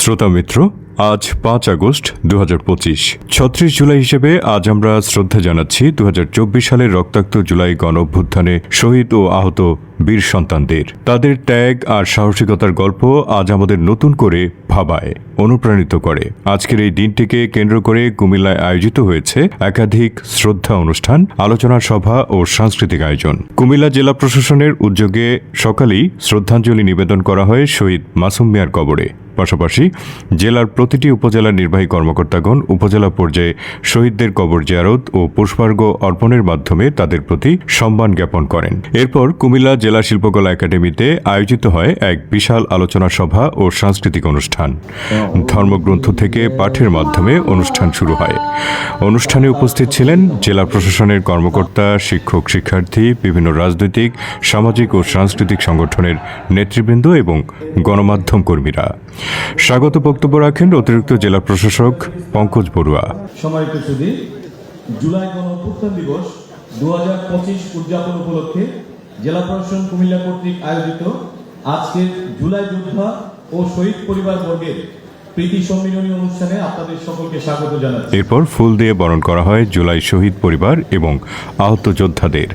শ্রোতা মিত্র, আজ পাঁচ আগস্ট দু ছত্রিশ জুলাই হিসেবে আজ আমরা শ্রদ্ধা জানাচ্ছি দুহাজার চব্বিশ সালের রক্তাক্ত জুলাই গণ অভ্যুত্থানে শহীদ ও আহত বীর সন্তানদের। তাদের ত্যাগ আর সাহসিকতার গল্প আজ আমাদের নতুন করে ভাবায়, অনুপ্রাণিত করে। আজকের এই দিনটিকে কেন্দ্র করে কুমিল্লায় আয়োজিত হয়েছে একাধিক শ্রদ্ধা অনুষ্ঠান, আলোচনা সভা ও সাংস্কৃতিক আয়োজন। কুমিল্লা জেলা প্রশাসনের উদ্যোগে সকালেই শ্রদ্ধাঞ্জলি নিবেদন করা হয় শহীদ মাসুম মিয়ার কবরে। পাশাপাশি জেলার প্রতিটি উপজেলার নির্বাহী কর্মকর্তাগণ, উপজেলা পর্যায়ে শহীদদের কবর জিয়ারত ও পুষ্পার্ঘ্য অর্পণের মাধ্যমে তাদের প্রতি সম্মান জ্ঞাপন করেন। এরপর কুমিল্লা জেলা শিল্পকলা একাডেমিতে আয়োজিত হয় এক বিশাল আলোচনা সভা ও সাংস্কৃতিক অনুষ্ঠান। ধর্মগ্রন্থ থেকে পাঠের মাধ্যমে অনুষ্ঠান শুরু হয়। অনুষ্ঠানে উপস্থিত ছিলেন জেলা প্রশাসনের কর্মকর্তা, শিক্ষক, শিক্ষার্থী, বিভিন্ন রাজনৈতিক, সামাজিক ও সাংস্কৃতিক সংগঠনের নেতৃবৃন্দ এবং গণমাধ্যম কর্মীরা। স্বাগত বক্তব্য রাখেন অতিরিক্ত জেলা প্রশাসক পঙ্কজ বড়ুয়া। সম্মানিত সুদী জুলাই গণ অভ্যুত্থান দিবস দু হাজার পঁচিশ উদযাপন উপলক্ষে জেলা প্রশাসন কুমিল্লা কর্তৃক আয়োজিত আজকের জুলাই যোদ্ধা ও শহীদ পরিবার বর্গের প্রীতি সম্মিলনী অনুষ্ঠানে আপনাদের সকলকে স্বাগত জানাচ্ছি। এরপর ফুল দিয়ে বরণ করা হয় জুলাই শহীদ পরিবার এবং আহত যোদ্ধাদের।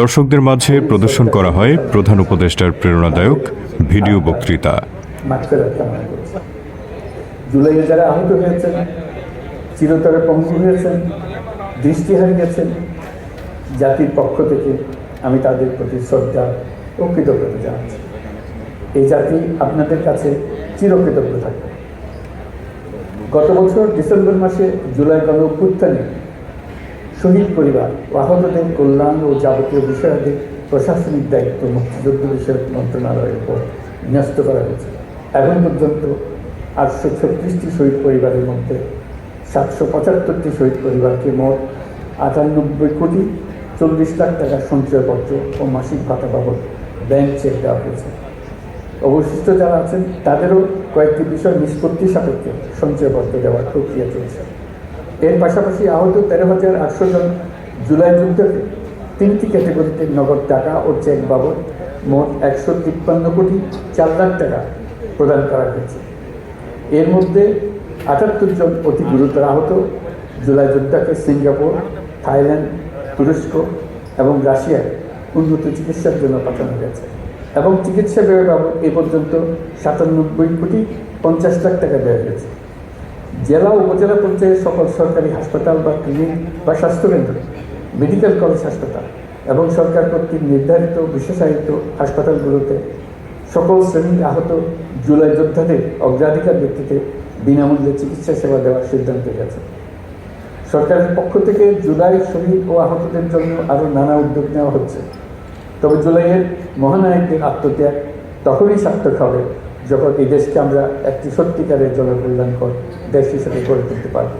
দর্শকদের মাঝে প্রদর্শন করা হয় প্রধান উপদেষ্টার প্রেরণাদায়ক ভিডিও বক্তৃতা। মাঠকে রক্ষা মনে করছি। জুলাইয়ে যারা আহত হয়েছেন, চিরতরে পঙ্গু হয়েছেন, দৃষ্টি হারিয়েছেন, জাতির পক্ষ থেকে আমি তাদের প্রতি শ্রদ্ধা ও কৃতজ্ঞতা জানাচ্ছি। এই জাতি আপনাদের কাছে চিরকৃতজ্ঞ থাকবে। গত বছর ডিসেম্বর মাসে জুলাই গণ অভ্যুত্থানে শহীদ পরিবার ও আহতদের কল্যাণ ও যাবতীয় বিষয়াদি প্রশাসনিক দায়িত্ব মুক্তিযুদ্ধ বিষয়ক মন্ত্রণালয়ের উপর ন্যস্ত করা হয়েছে। এখন পর্যন্ত আটশো ছত্রিশটি শহীদ পরিবারের মধ্যে সাতশো পঁচাত্তরটি শহীদ পরিবারকে মোট আটানব্বই কোটি চল্লিশ লাখ টাকার সঞ্চয়পত্র ও মাসিক ভাতা বাবদ ব্যাংক চেক দেওয়া হয়েছে। অবশিষ্ট যারা আছেন, তাদেরও কয়েকটি বিষয় নিষ্পত্তি সাপেক্ষে সঞ্চয়পত্র দেওয়ার প্রক্রিয়া চলছে। এর পাশাপাশি আহত তেরো হাজার আটশো জন জুলাই যুদ্ধকে তিনটি ক্যাটাগরিতে নগদ টাকা ও চেক বাবদ মোট একশো তিপ্পান্ন কোটি চার লাখ টাকা প্রদান করা হয়েছে। এর মধ্যে আটাত্তর জন অতি গুরুতর আহত, জুলাই যোদ্ধাকে সিঙ্গাপুর, থাইল্যান্ড, তুরস্ক এবং রাশিয়ায় উন্নত চিকিৎসার জন্য পাঠানো হয়েছে এবং চিকিৎসা ব্যয় বাবদ এ পর্যন্ত সাতানব্বই কোটি পঞ্চাশ লাখ টাকা ব্যয় হয়েছে। জেলা উপজেলা পর্যায়ে সকল সরকারি হাসপাতাল বা ক্লিনিক বা স্বাস্থ্যকেন্দ্র, মেডিকেল কলেজ হাসপাতাল এবং সরকার কর্তৃক নির্ধারিত বিশেষায়িত হাসপাতালগুলোতে সকল শ্রেণির আহত জুলাই যোদ্ধাদের অগ্রাধিকার ভিত্তিতে বিনামূল্যে চিকিৎসা সেবা দেওয়ার সিদ্ধান্ত গেছে সরকারের পক্ষ থেকে জুলাই শহীদ ও আহতদের জন্য আরও নানা উদ্যোগ নেওয়া হচ্ছে। তবে জুলাইয়ের মহানায়কদের আত্মত্যাগ তখনই সার্থক হবে যখন এই দেশকে আমরা একটি সত্যিকারের জনকল্যাণকর দেশ হিসেবে গড়ে তুলতে পারব।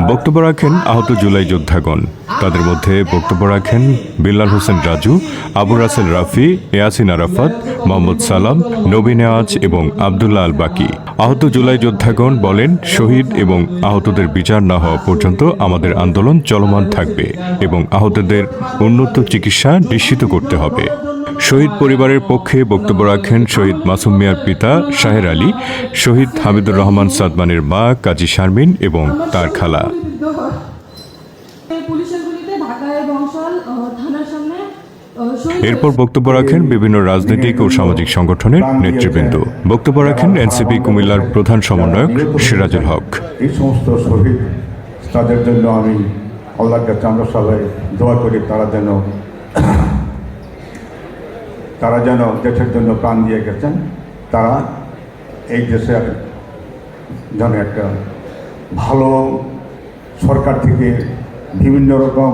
বক্তব্য রাখেন আহত জুলাই যোদ্ধাগণ। তাদের মধ্যে বক্তব্য রাখেন বিল্লাল হোসেন রাজু, আবু রাসেল রাফি, ইয়াসিন আরাফাত, মোহাম্মদ সালাম, নবীন নেওয়াজ এবং আবদুল্লাহ আল বাকি। আহত জুলাই যোদ্ধাগণ বলেন, শহীদ এবং আহতদের বিচার না হওয়া পর্যন্ত আমাদের আন্দোলন চলমান থাকবে এবং আহতদের উন্নত চিকিৎসা নিশ্চিত করতে হবে। শহীদ পরিবারের পক্ষে বক্তব্য রাখেন শহীদ মাসুম মিয়ার পিতা শাহের আলী শহীদ হামিদুর রহমান সাদমানের মা কাজী শারমিন এবং তার খালা। এরপর বক্তব্য রাখেন বিভিন্ন রাজনৈতিক ও সামাজিক সংগঠনের নেতৃবৃন্দ। বক্তব্য রাখেন এনসিপি কুমিল্লার প্রধান সমন্বয়ক সিরাজুল হক। এই সমস্ত শহীদ তাদের জন্য আমি আল্লাহর কাছে আমরা সবাই দোয়া করি তারা যেন তারা যেন দেশের জন্য প্রাণ দিয়ে গেছেন, তারা এই দেশের যেন একটা ভালো সরকার থেকে বিভিন্ন রকম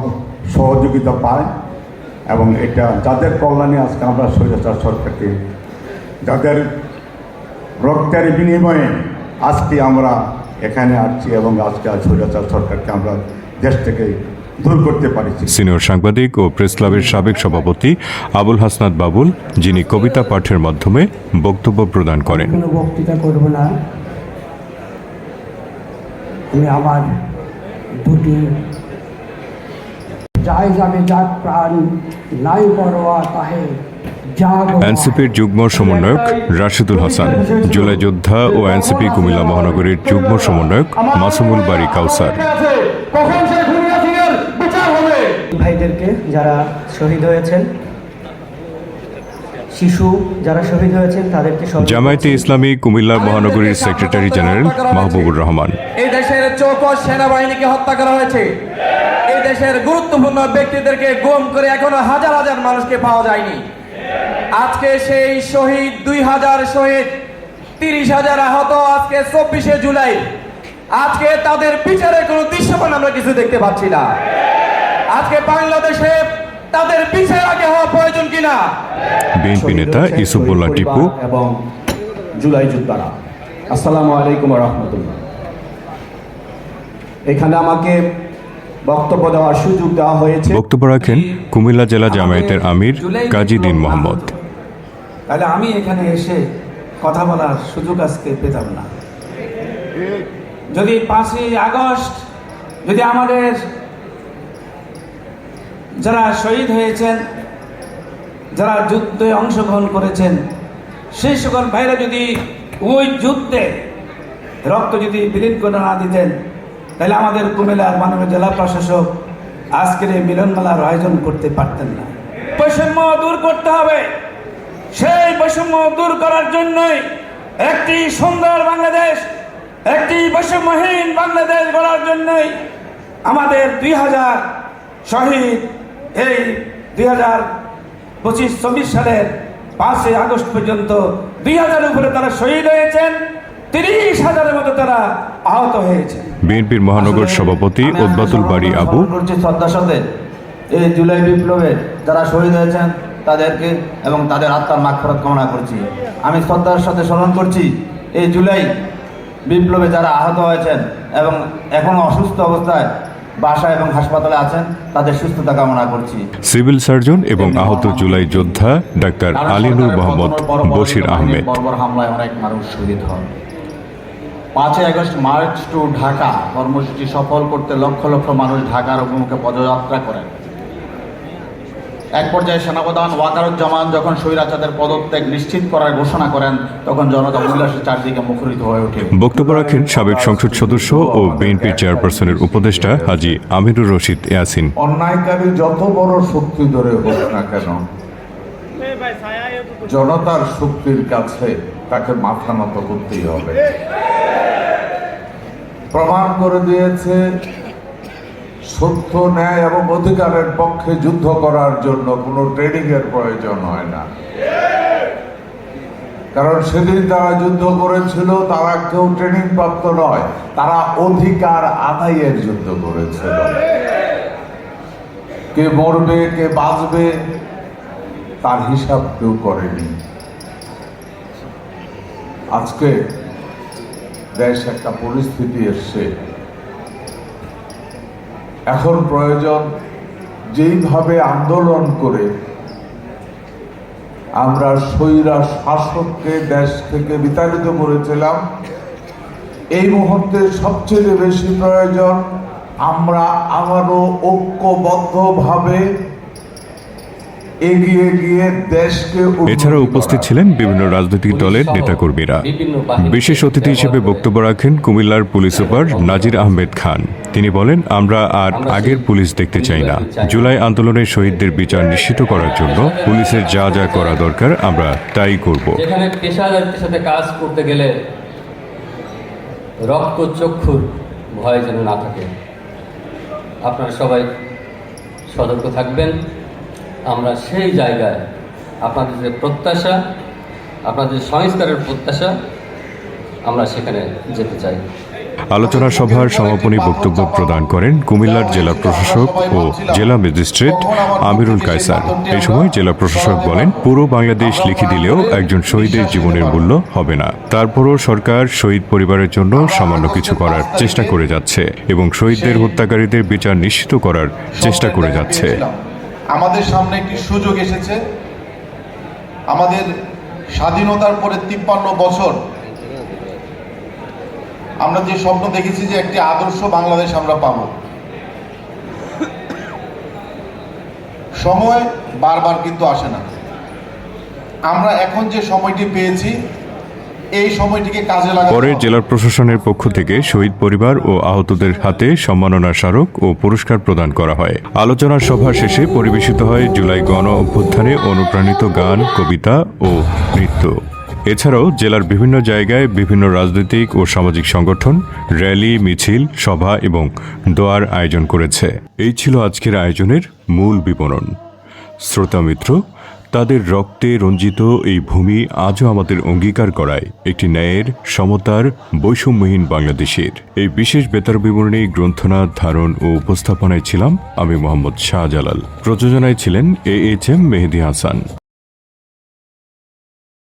সহযোগিতা পায় এবং এটা যাদের কল্যাণে আজকে আমরা স্বৈরাচার সরকারকে, যাদের রক্তের বিনিময়ে আজকে আমরা এখানে আসছি এবং আজকে আজ স্বৈরাচার সরকারকে আমরা দেশ থেকে দূর করতে পারছি। সিনিয়র সাংবাদিক ও প্রেস ক্লাবের সাবেক সভাপতি আবুল হাসনাত বাবুল যিনি কবিতা পাঠের মাধ্যমে বক্তব্য প্রদান করেন। কোনো বক্তৃতা করব না। আমি আমার দুটি যাই যাবে যাক প্রাণ নাই পরোয়া তাহে এনসিপির যুগ্ম সমন্বয়ক রাশিদুল হাসান জুলাই যোদ্ধা ও এনসিপি কুমিল্লা মহানগরীর যুগ্ম সমন্বয়ক মাসুমুল বাড়ি কাউসার কখন সেই খুনিয়া সিংয়ের বিচার হবে ভাইদেরকে যারা শহীদ হয়েছেন শিশু যারা শহীদ হয়েছেন তাদেরকে জামায়াতে ইসলামী কুমিল্লা মহানগরীর সেক্রেটারি জেনারেল মাহবুবুর রহমান। এই দেশের চৌকস সেনাবাহিনীকে হত্যা করা হয়েছে। এই দেশের গুরুত্বপূর্ণ ব্যক্তিদেরকে গুম করে এখনও হাজার হাজার মানুষকে পাওয়া যায়নি। আজকে সেই শহীদ দুই হাজার শহীদ তিরিশ হাজার আহত আজকে চব্বিশে জুলাই। আজকে তাদের বিচারে কোনো দৃশ্যমান আমরা কিছু দেখতে পাচ্ছি না। আজকে বাংলাদেশে তাদের বিচার আগে হওয়া প্রয়োজন কিনা? বিএনপি নেতা ইসুফুল্লাহ টিপু। এবং জুলাই যোদ্ধারা। আসসালামু আলাইকুম রহমতুল্লাহ। এখানে আমাকে বক্তব্য দেওয়ার সুযোগ দেওয়া হয়েছে। বক্তব্য রাখেন কুমিল্লা জেলা জামায়াতের আমির কাজী দিন মোহাম্মদ। তাহলে আমি এখানে এসে কথা বলার সুযোগ আজকে পেতাম না। যদি পাঁচই আগস্ট যদি আমাদের যারা শহীদ হয়েছেন, যারা যুদ্ধে অংশগ্রহণ করেছেন, সেই সকল ভাইরা যদি ওই যুদ্ধে রক্ত যদি বিলীন করে না দিতেন, তাহলে আমাদের কুমিল্লার মাননীয় জেলা প্রশাসক আজকের এই মিলনমেলার আয়োজন করতে পারতেন না। বৈষম্য দূর করতে হবে। সেই বৈষম্য দূর করার জন্যই একটি সুন্দর বাংলাদেশ, একটি বৈষম্যহীন বাংলাদেশ গড়ার জন্যই আমাদের দুই হাজার শহীদ এই দুই হাজার পঁচিশ চব্বিশ সালের পাঁচই আগস্ট পর্যন্ত দুই হাজার উপরে তারা শহীদ হয়েছেন তিরিশ হাজারের মতো তারা আহত হয়েছে বিএনপির মহানগর সভাপতি ওদবাতুল বাড়ি আবু শ্রদ্ধার সাথে এই জুলাই বিপ্লবে যারা শহীদ হয়েছেন তাদেরকে এবং তাদের আত্মার মাগফরত কামনা করছি। আমি শ্রদ্ধার সাথে স্মরণ করছি এই জুলাই বিপ্লবে যারা আহত হয়েছেন এবং এখনও অসুস্থ অবস্থায় বাসা এবং হাসপাতালে আছেন তাদের সুস্থতা কামনা করছি। সিভিল সার্জন এবং আহত জুলাই যোদ্ধা ডাক্তার আলিনুর মোহাম্মদ বশির আহমেদ। বর্বর হামলায় অনেক মানুষ শহীদ হন। পাঁচই আগস্ট মার্চ টু ঢাকা কর্মসূচি সফল করতে লক্ষ লক্ষ মানুষ ঢাকার অভিমুখে পদযাত্রা করেন। এক পর্যায়ে সেনাপ্রধান ওয়াকারুজ্জামান যখন স্বৈরাচারের পদত্যাগ নিশ্চিত করার ঘোষণা করেন তখন জনতা উল্লাসের চারদিকে মুখরিত হয়ে ওঠে। বক্তব্য রাখেন সাবেক সংসদ সদস্য ও বিএনপি চেয়ারপারসনের উপদেষ্টা হাজি আমিরুর রশিদ ইয়াসিন। অন্যায়কারী যত বড় শক্তি ধরে হোক না কেন জনতার শক্তির কাছে তাকে মাথা নত করতেই হবে। প্রমাণ করে দিয়েছে সত্য, ন্যায় এবং অধিকারের পক্ষে যুদ্ধ করার জন্য কোনো ট্রেনিং এর প্রয়োজন হয় না। কারণ সেদিন তারা যুদ্ধ করেছিল, তারা কেউ ট্রেনিং প্রাপ্ত নয়, তারা অধিকার আদায়ের যুদ্ধ করেছিল। কে মরবে, কে বাঁচবে, তার হিসাব কেউ করেনি। আজকে দেশ একটা পরিস্থিতি এসছে এখন প্রয়োজন যেইভাবে আন্দোলন করে আমরা স্বৈরা শাসককে দেশ থেকে বিতাড়িত করেছিলাম, এই মুহূর্তে সবচেয়ে বেশি প্রয়োজন আমরা আবারও ঐক্যবদ্ধভাবে এগিয়ে গিয়ে দেশকে উন্নতি এছাড়া উপস্থিত ছিলেন বিভিন্ন রাজনৈতিক দলের নেতাকর্মীরা। বিশেষ অতিথি হিসেবে বক্তব্য রাখেন কুমিল্লার পুলিশ সুপার নাজির আহমেদ খান। তিনি বলেন আমরা আর আগের পুলিশ দেখতে চাই না। জুলাই আন্দোলনের শহীদদের বিচার নিশ্চিত করার জন্য পুলিশের যা যা করা দরকার আমরা তাই করব। পেশাদারিত্বের সাথে কাজ করতে গেলে রক্ত চক্ষুর ভয় যেন না থাকে। আপনারা সবাই সতর্ক থাকবেন। আমরা সেই জায়গায় আপনাদের যে প্রত্যাশা, আপনাদের সংস্কারের প্রত্যাশা, আমরা সেখানে যেতে চাই। আলোচনা সভার সমাপনী বক্তব্য প্রদান করেন কুমিল্লার জেলা প্রশাসক ও জেলা ম্যাজিস্ট্রেট আমিরুল কায়সার। এই সময় জেলা প্রশাসক বলেন, পুরো বাংলাদেশ লিখে দিলেও একজন শহীদের জীবনের মূল্য হবে না। তারপরও সরকার শহীদ পরিবারের জন্য সামান্য কিছু করার চেষ্টা করে যাচ্ছে এবং শহীদদের হত্যাকারীদের বিচার নিশ্চিত করার চেষ্টা করে যাচ্ছে। আমাদের সামনে একটি সুযোগ এসেছে। আমাদের স্বাধীনতার পরে তিপ্পান্ন বছর আমরা যে স্বপ্ন দেখেছি যে একটি আদর্শ বাংলাদেশ আমরা পাব। সময় বারবার কিন্তু আসে না। আমরা এখন যে সময়টি পেয়েছি এই সময়টিকে কাজে পরে। জেলার প্রশাসনের পক্ষ থেকে শহীদ পরিবার ও আহতদের হাতে সম্মাননা স্মারক ও পুরস্কার প্রদান করা হয়। আলোচনা সভা শেষে পরিবেশিত হয় জুলাই গণ অভ্যুত্থানে অনুপ্রাণিত গান কবিতা ও নৃত্য। এছাড়াও জেলার বিভিন্ন জায়গায় বিভিন্ন রাজনৈতিক ও সামাজিক সংগঠন র্যালি মিছিল সভা এবং দোয়ার আয়োজন করেছে। এই ছিল আজকের আয়োজনের মূল বিবরণ। শ্রোতা মিত্র তাদের রক্তে রঞ্জিত এই ভূমি আজও আমাদের অঙ্গীকার করায়। একটি ন্যায়ের, সমতার, বৈষম্যহীন বাংলাদেশের। এই বিশেষ বেতার বিবরণী গ্রন্থনা ধারণ ও উপস্থাপনায় ছিলাম আমি মোহাম্মদ শাহজালাল। প্রযোজনায় ছিলেন A H M Mehedi Hasan.